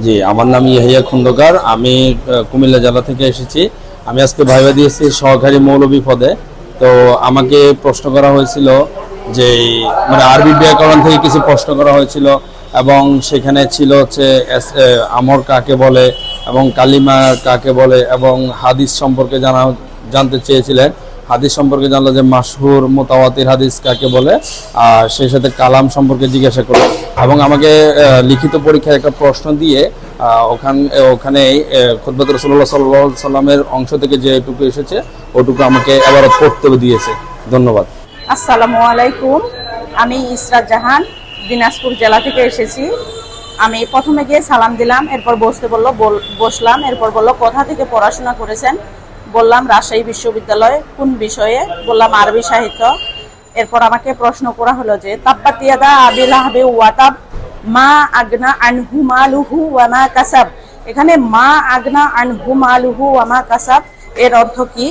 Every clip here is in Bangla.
জি, আমার নাম ইহিয়া খন্দকার। আমি কুমিল্লা জেলা থেকে এসেছি। আমি আজকে ভাইবা দিয়েছি সহকারী মৌলবী পদে। তো আমাকে প্রশ্ন করা হয়েছিল যে মানে আরবি ব্যাকরণ থেকে কিছু প্রশ্ন করা হয়েছিল এবং সেখানে ছিল হচ্ছে আমর কাকে বলে এবং কালিমা কাকে বলে এবং হাদিস সম্পর্কে জানা, জানতে চেয়েছিলেন। হাদিস সম্পর্কে জানলো যে মাসহুর মোতাওয়াতির হাদিস কাকে বলে, আর সেই সাথে কালাম সম্পর্কে জিজ্ঞাসা করল। এবং আমাকে লিখিত পরীক্ষায় একটা প্রশ্ন দিয়ে ওখান ওখানে খুদ্বাত রসুল্লাহ সাল্লাহ সাল্লামের অংশ থেকে যেটুকু এসেছে, ওটুকু আমাকে এবারও পড়তে দিয়েছে। ধন্যবাদ। আসসালামু আলাইকুম। আমি ইসরাত জাহান, দিনাজপুর জেলা থেকে এসেছি। আমি প্রথমে গিয়ে সালাম দিলাম, এরপর বসতে বলল, বল- বসলাম, এরপর বলল, কোথা থেকে পড়াশোনা করেছেন? বললাম, রাজশাহী বিশ্ববিদ্যালয় কোন বিষয়ে? বললাম, আরবি সাহিত্য। এরপর আমাকে প্রশ্ন করা হলো যে তাপ্পাতিয়াদা আবিল আহবে ওয়াতাব, মা আগনা আনহু মালুহু ওয়ামা কাসাব। এখানে মা আগনা আনহু মালুহু ওয়ামা কাসাব, এর অর্থ কি?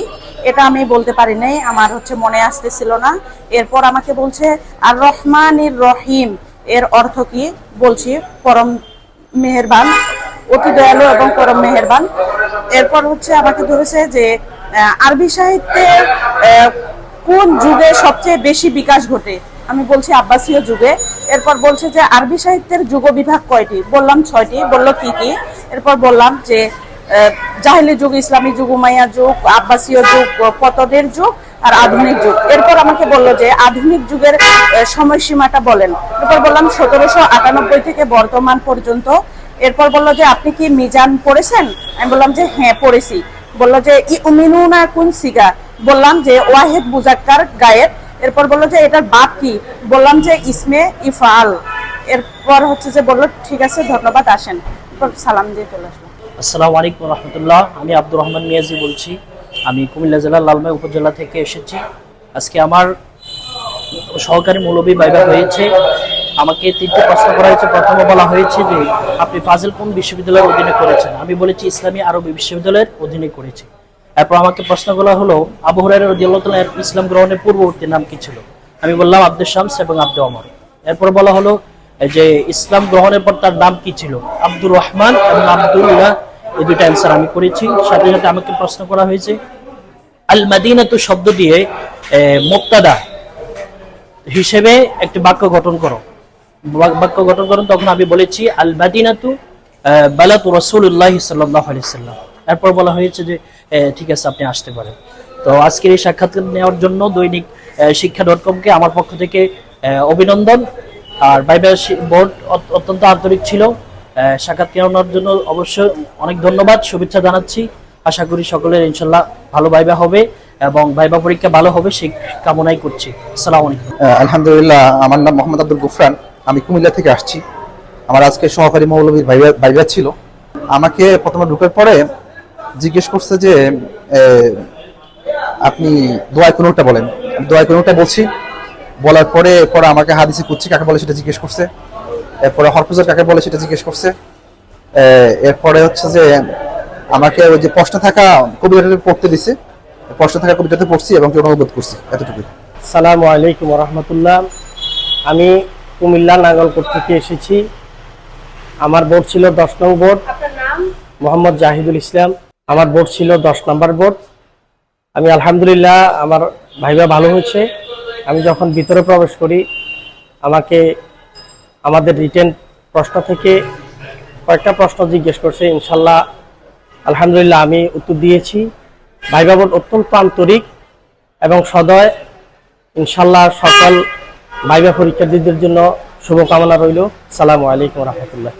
এটা আমি বলতে পারি নাই, আমার হচ্ছে মনে আসতেছিল না। এরপর আমাকে বলছে আর রহমানির রহিম। এর অর্থ কি? বলছি, পরম মেহেরবান অতি দয়ালু এবং পরম মেহেরবান। এরপর হচ্ছে আমাকে ধরেছে যে আরবি সাহিত্যে কোন যুগে সবচেয়ে বেশি বিকাশ ঘটে? আমি বলছি আব্বাসীয় যুগে। এরপর বলছে যে, আরবি সাহিত্যের যুগ বিভাগ কয়টি? বললাম ছয়টি, বলল কি কি? এরপর বললাম যে জাহেলি যুগ, ইসলামী যুগ, উমাইয়া যুগ, আব্বাসীয় যুগ, পতদের যুগ আর আধুনিক যুগ। এরপর আমাকে বলল যে, আধুনিক যুগের সময়সীমাটা বলেন। এরপর বললাম সতেরোশো আটানব্বই থেকে বর্তমান পর্যন্ত এরপর বলল যে, আপনি কি মিজান পড়েছেন? আমি বললাম যে হ্যাঁ পড়েছি। বলল যে, ই উমিনুনা কোন সিগা? বললাম যে, ওয়াহেদ মুজাক্কার গায়েব এরপর বলল যে, এটার বাপ কি? বললাম যে, ইসমে ইফাল এরপর হচ্ছে যে, বলল, ঠিক আছে, ধন্যবাদ, আসেন। সালাম দিয়ে চলে আসলাম। আসসালামু আলাইকুম রহমতুল্লাহ। আমি আব্দুর রহমান মিয়াজি বলছি। আমি কুমিল্লা জেলার লালমাই উপজেলা থেকে এসেছি। আজকে আমার সহকারী মৌলবী বাইবা হয়েছে। আমাকে তিনটে প্রশ্ন করা হয়েছে। প্রথমে বলা হয়েছে যে, আপনি ফাজিল কোন বিশ্ববিদ্যালয়ের অধীনে করেছেন? আমি বলেছি, ইসলামী আরবি বিশ্ববিদ্যালয়ের অধীনে করেছি। এরপর আমাকে প্রশ্ন করা হলো, আবু রাদিয়াল্লাহু ইসলাম গ্রহণের পূর্ববর্তী নাম কি ছিল? আমি বললাম আব্দুল শামস এবং আব্দুল অমর এরপর বলা হলো যে, ইসলাম গ্রহণের পর তার নাম কি ছিল? আব্দুর রহমান এবং আব্দুল্লাহ, এই দুটো অ্যান্সার আমি করেছি। সাথে সাথে আমাকে প্রশ্ন করা হয়েছে আল মাদিনাতু শব্দ দিয়ে মোক্তাদা হিসেবে একটি বাক্য গঠন করো। বাক্য গঠন করেন তখন আমি বলেছি আল মাদিনাতু বালাতু রাসূলুল্লাহ সাল্লাল্লাহু আলাইহি সাল্লাম। এরপর বলা হয়েছে যে ঠিক আছে আপনি আসতে পারেন। তো আজকের এই সাক্ষাৎকার নেওয়ার জন্য দৈনিক শিক্ষা ডট কমকে আমার পক্ষ থেকে অভিনন্দন। আর বাইবা বোর্ড অত্যন্ত আন্তরিক ছিল। আহ, সাক্ষাৎ নেওয়ার জন্য অবশ্যই অনেক ধন্যবাদ শুভেচ্ছা জানাচ্ছি। আশা করি সকলের ইনশাল্লাহ ভালো ভাইবা হবে এবং ভাইবা পরীক্ষা ভালো হবে সেই কামনাই করছি। আসসালামু আলাইকুম। আলহামদুলিল্লাহ আমার নাম মোহাম্মদ আব্দুল গুফরান। আমি কুমিল্লা থেকে আসছি। আমার আজকে সহকারী মৌলবীর ভাইবা ছিল। আমাকে প্রথমে ঢুকার পরে জিজ্ঞেস করছে যে আপনি দোয়ায় কোনোটা বলেন। দোয়ায় কোনোটা বলছি। বলার পরে পরে আমাকে হাদিসে কুচ্ছি কাকে বলে সেটা জিজ্ঞেস করছে। এরপরে হরফুজার কাকে বলে সেটা জিজ্ঞেস করছে। এরপরে হচ্ছে যে আমাকে ওই যে প্রশ্ন থাকা কবিতাটা পড়তে দিছে। প্রশ্ন থাকা কবিতাটা পড়ছি এবং কি অনুবাদ করছি। এতটুকুই। সালামু আলাইকুম রহমতুল্লাহ। আমি কুমিল্লা নাঙ্গলকোট থেকে এসেছি। আমার বোর্ড ছিল দশ নং বোর্ড। মোহাম্মদ জাহিদুল ইসলাম। আমার বোর্ড ছিল দশ নম্বর বোর্ড। আমি আলহামদুলিল্লাহ আমার ভাইবা ভালো হয়েছে। আমি যখন ভিতরে প্রবেশ করি আমাকে আমাদের রিটেন প্রশ্ন থেকে কয়েকটা প্রশ্ন জিজ্ঞেস করছে ইনশাল্লাহ আলহামদুলিল্লাহ আমি উত্তর দিয়েছি। ভাইবা বোর্ড অত্যন্ত আন্তরিক এবং সদয়। ইনশাল্লাহ সকল ভাইবা পরীক্ষার্থীদের জন্য শুভকামনা রইল। সালামু আলাইকুম রহমতুল্লাহ।